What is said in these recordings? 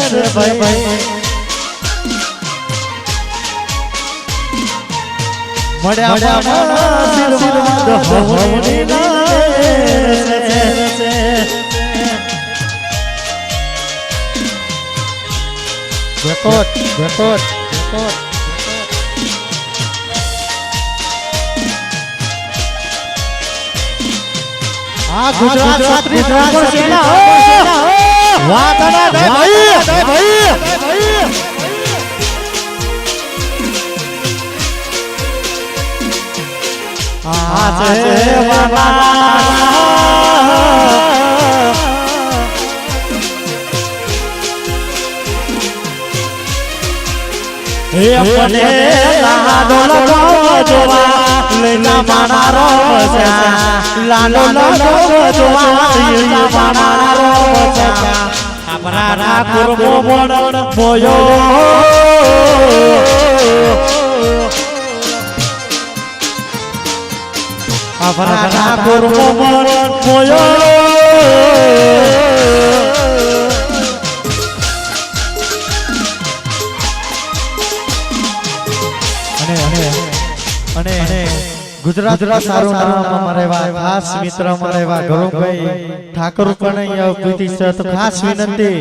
છે ભાઈ મળ્યા આશીર્વાદ હવની રેકોર્ડ રેકોર્ડ રેકોર્ડ આ ગુજરાત ગુજરાત ગુજરાત સેના વાત ના ભાઈ ભાઈ આ છે બાબા હે મને લાડો લગાવો જોવા લેલા માના રો બસા લાડો લગાવો જોવા લેલા માના રો બસા આપણા કુરમો મોમણ મોયો આપણા કુરમો મોમણ મોયો અને અને અને ગુજરાત સારું નામ અમારે એવા ખાસ મિત્ર અમારે ગરુભાઈ ઠાકોર પણ અહીંયા તો ખાસ વિનંતી.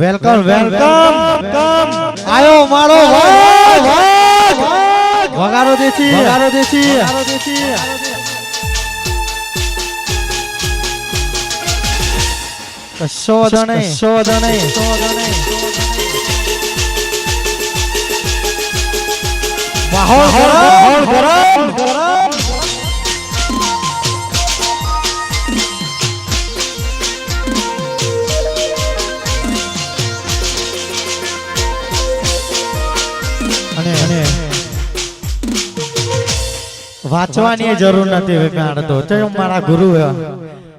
વેલકમ વેલકમ આયો મારો વાઘ. વગાડો દેશી. વગાડો વાંધો નહીં. કશો વાંધો વાંચવાની જરૂર નથી વેપાણ તો તે મારા ગુરુ એવા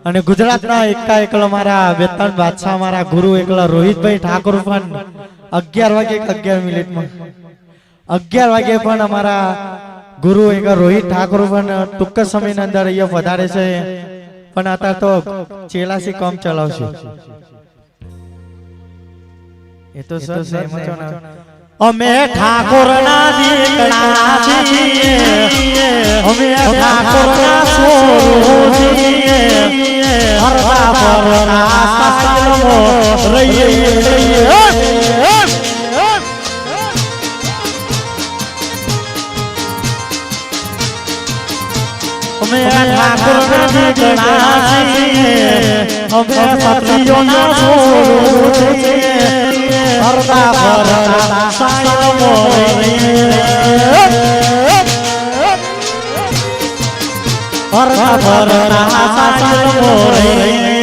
અને ગુજરાતના એકા એકલા મારા બેતાન બાદશાહ મારા ગુરુ એકલા રોહિતભાઈ ઠાકોર પણ અગિયાર વાગે અગિયાર મિનિટમાં. અગિયાર વાગે પણ અમારા ગુરુ એક રોહિત ઠાકોર પણ ટૂંક સમયની અંદર અહીંયા વધારે છે. પણ અત્યારે તો ચેલાસી કમ ચલાવશે. એ તો સર અમે ઠાકોરના દીકરા છીએ. અમે ઠાકોરના સોરો છીએ હરતા પરના સાસલમો રહીએ રહીએ અમે ઠાકોરના દીકરા છીએ. અમે સત્રીઓના સોરો છીએ હરતા પરના હરતા પરના સાસલમો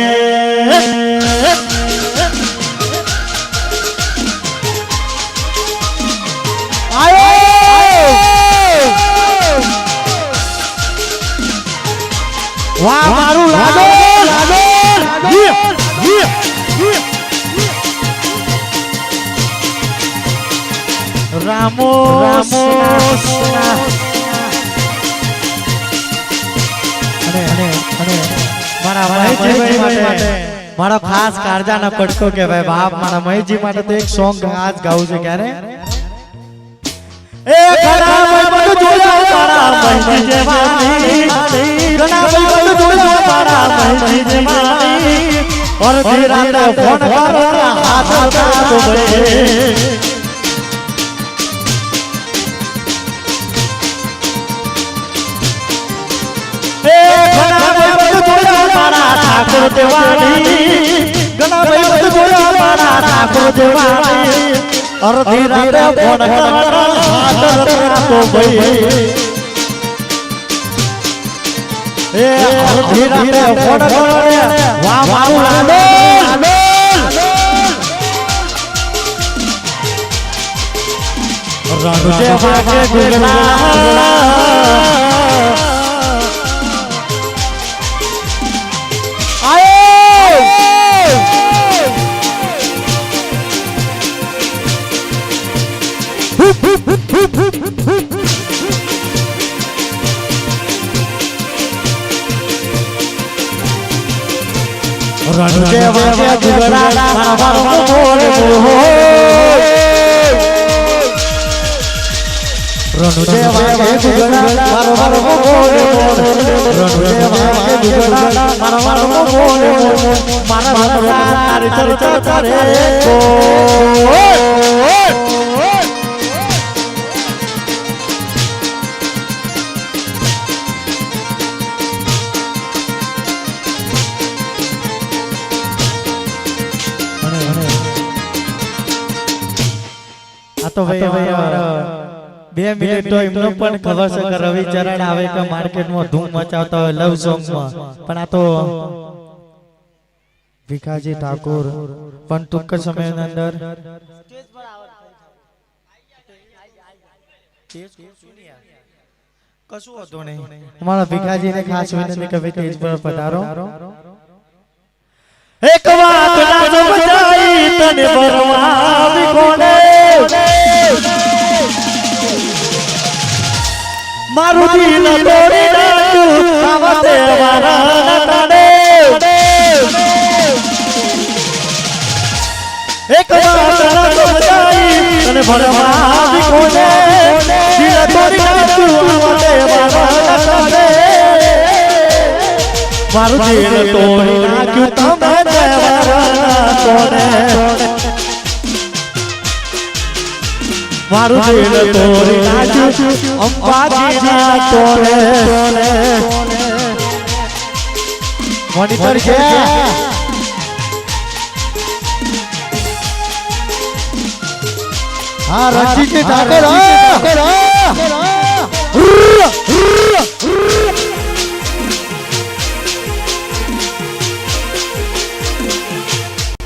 અને અને મારા મહેશજી માટે. મારો ખાસ કાળજાનો કે ભાઈ બાપ મારા મહેશજી માટે તો એક સોંગ આજ ગાવું છે. ક્યારે? એ ઘણા ભાઈ જોયા મારા મહેશજી જેવાની ઘણા ભાઈ જોયા મારા મહેશજી જેવાની અડધી રાતે ફોન કરો હાથ કાઢો ભાઈ એ ઠાકોર દેવાની ઘણા ભાઈ જોયા મારા ઠાકોર દેવાની અડધી રાતે ફોન કરો હાથ કાઢો ભાઈ એ અડધી રાતે ફોન કરો વાહ મારું લાડો રણુજે વાગે ગુગળા મારો મારા તારી ચર્ચા કરે તો ભાઈ હવે બે મિનિટ તો એમનો પણ ખબર છે કે રવિ ચરણ આવે કે માર્કેટમાં ધૂમ મચાવતા હોય લવ સોંગમાં પણ આ તો ભીખાજી ઠાકોર પણ ટૂંક સમયની અંદર કશું હતું નહીં. અમારા ભીખાજીને ખાસ વિનંતી કે ભાઈ સ્ટેજ પર પધારો. એક વાત ના સમજાઈ તને મારું દિલ તોડી નાખ્યું આવતે મારા તને એક વાત ના સમજાઈ તને બરવાવી કોને? દિલ તોડી નાખ્યું આવતે મારા તને મારું દિલ તોડી નાખ્યું તમે દેવાના કોને? મારું દિલ તોરી નાખ્યું. અંબાજીના તોરે મોનિટર છે. હા રણજીતજી ઠાકોર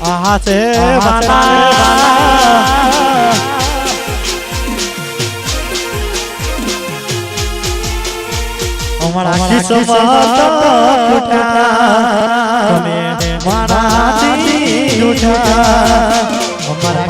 આહા છે માતા. તમે મારા રૂઠા અમારા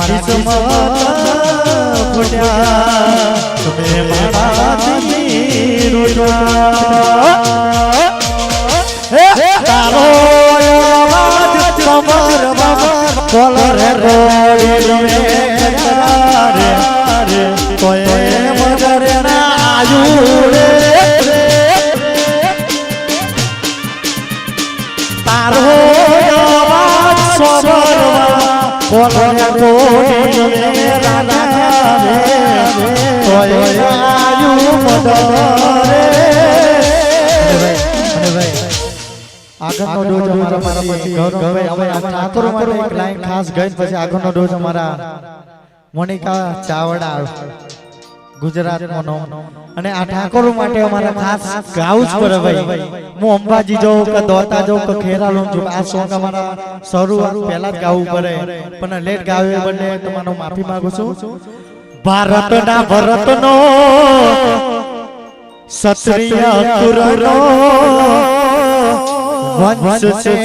ખાસ ગઈ પછી આગળનો ડોઝ અમારા મોનિકા ચાવડા ગુજરાતનો નામ અને આ ઠાકોર માટે અમારા ખાસ ગાવું જ પડે ભાઈ હું અંબાજી જાઉં કે દોતા જાઉં કે ખેરાલો છું આ સોંગ અમારા શરૂઆત પહેલા જ ગાવું પડે પણ લેટ ગાવે બને તમારો માફી માંગુ છું ભારતના ભરતનો ક્ષત્રિય કુરનો વંશ છે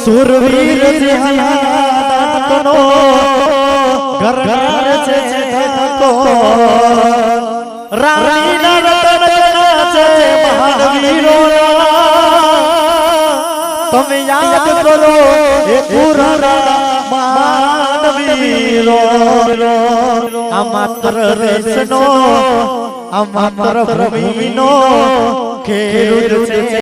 સુરવીર તમે યાદ કરો એ પુરાણા આ માત્ર ભૂમિનો ખેડૂત